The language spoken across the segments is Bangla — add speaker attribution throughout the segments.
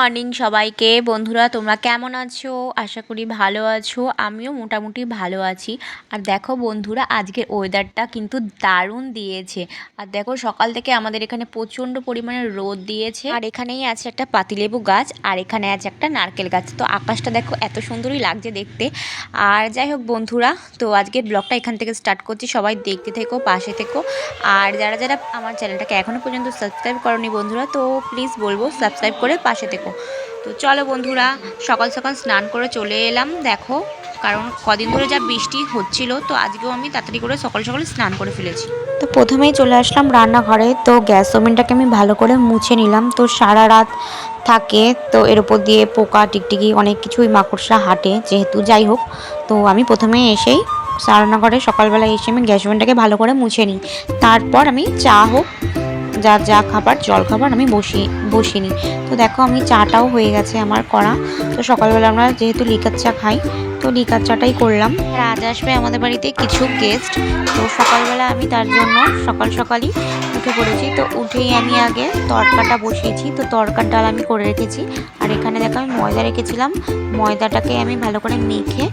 Speaker 1: মর্নিং সবাইকে। বন্ধুরা, তোমরা কেমন আছো? আশা করি ভালো আছো। আমিও মোটামুটি ভালো আছি। আর দেখো বন্ধুরা, আজকের ওয়েদারটা কিন্তু দারুণ দিয়েছে। আর দেখো, সকাল থেকে আমাদের এখানে প্রচণ্ড পরিমাণে রোদ দিয়েছে। আর এখানেই আছে একটা পাতিলেবু গাছ, আর এখানে আছে একটা নারকেল গাছ। তো আকাশটা দেখো এত সুন্দরই লাগছে দেখতে। আর যাই হোক বন্ধুরা, তো আজকের ব্লগটা এখান থেকে স্টার্ট করছি। সবাই দেখতে থেকো, পাশে থেকো। আর যারা যারা আমার চ্যানেলটাকে এখনও পর্যন্ত সাবস্ক্রাইব করনি বন্ধুরা, তো প্লিজ বলব সাবস্ক্রাইব করে পাশে থেকো। তো চলো বন্ধুরা, সকাল সকাল স্নান করে চলে এলাম, দেখো, কারণ কদিন ধরে যা বৃষ্টি হচ্ছিল, তো আজকেও আমি তাড়াতাড়ি করে সকাল সকাল স্নান করে ফেলেছি। তো প্রথমেই চলে আসলাম রান্নাঘরে, তো গ্যাস ওভেনটাকে আমি ভালো করে মুছে নিলাম, তো সারা রাত থাকে, তো এর উপর দিয়ে পোকা, টিকটিকি, অনেক কিছুই মাকড়সা হাঁটে, যেহেতু যাই হোক, তো আমি প্রথমে এসেই রান্নাঘরে সকালবেলা এসে আমি গ্যাস ওভেনটাকে ভালো করে মুছে নিই। তারপর আমি চা হোক যা যা খাবার, জল খাবার আমি বসিয়ে বসিনি। তো দেখো আমি চাটাও হয়ে গেছে আমার করা। তো সকালবেলা আমরা যেহেতু লিকার চা খাই, তো লিকার চাটাই করলাম। আর আজ আসবে আমাদের বাড়িতে কিছু গেস্ট তো সকালবেলা আমি তার জন্য সকাল সকালই উঠে পড়েছি। তো উঠেই আমি আগে তরকাটা বসিয়েছি। তো তরকার ডাল আমি করে রেখেছি। আর এখানে দেখো আমি ময়দা রেখেছিলাম। ময়দাটাকে আমি ভালো করে মেখে,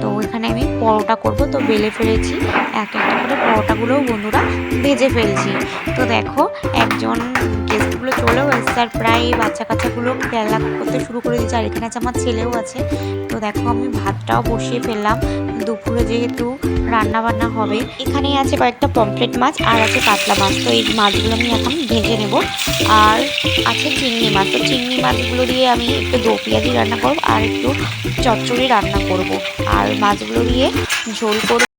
Speaker 1: তো এখানে আমি পরোটা করব। তো বেলে ফেলেছি। এক একটা করে পরোটাগুলোও বন্ধুরা ভেজে ফেলছি। তো দেখো একজন গেস্টগুলো চলেও এসছে আর প্রায় বাচ্চা কাচ্চাগুলো খেলা করতে শুরু করে দিয়েছে। আর এখানে আছে আমার ছেলেও আছে। তো দেখো আমি ভাতটাও বসিয়ে ফেললাম। দুপুরে যেহেতু রান্না বান্না হবে, এখানেই আছে কয়েকটা পমফ্লেট মাছ আর আছে কাতলা মাছ। তো এই মাছগুলো আমি এখন ভেজে নেব। আর আছে চিংড়ি মাছ। তো চিংড়ি মাছগুলো দিয়ে আমি একটু দো পেঁয়াজি রান্না করব আর একটু চচ্চড়ি রান্না করব। আর মাছগুলো দিয়ে ঝোল করব।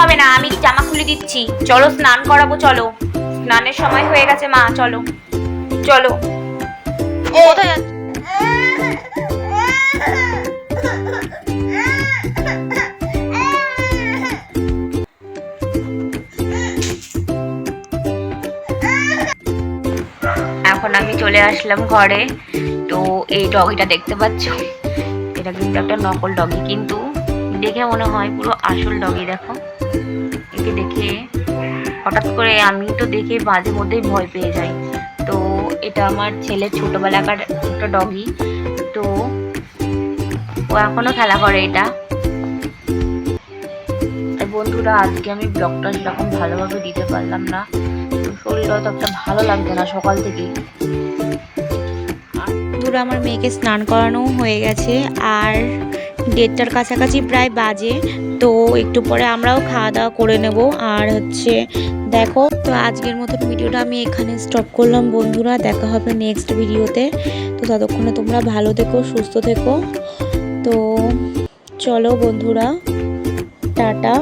Speaker 1: হবে না, আমি জামা খুলে দিচ্ছি। চলো, স্নান করাবো, চলো। স্নানের সময় হয়ে গেছে, মা, চলো। চলো? এখন আমি চলে আসলাম ঘরে। তো এই ডগিটা দেখতে পাচ্ছ? এটা কিন্তু একটা নকল ডগি কিন্তু দেখে মনে হয় পুরো আসল ডগি দেখো। একে দেখে হঠাৎ করে আমি তো দেখে মাঝে মধ্যেই ভয় পেয়ে যাই। তো এটা আমার ছেলের ছোটোবেলাকার একটা ডগি তো ও এখনও খেলা করে এটা। বন্ধুরা, আজকে আমি ব্লগটা সেরকম ভালোভাবে দিতে পারলাম না। শরীরটা তো একটা ভালো লাগছে না সকাল থেকেই বন্ধুরা, আমার মেয়েকে স্নান করানো হয়ে গেছে। আর দেড়টার কাছাকাছি প্রায় বাজে, তো একটু পরে আমরাও খাওয়া দাওয়া করে নেব। আর হচ্ছে, দেখো, তো আজকের মতন ভিডিওটা আমি এখানে স্টপ করলাম। বন্ধুরা, দেখা হবে নেক্সট ভিডিওতে। তো ততক্ষণে তোমরা ভালো থেকো, সুস্থ থেকো। তো চলো বন্ধুরা, টাটা।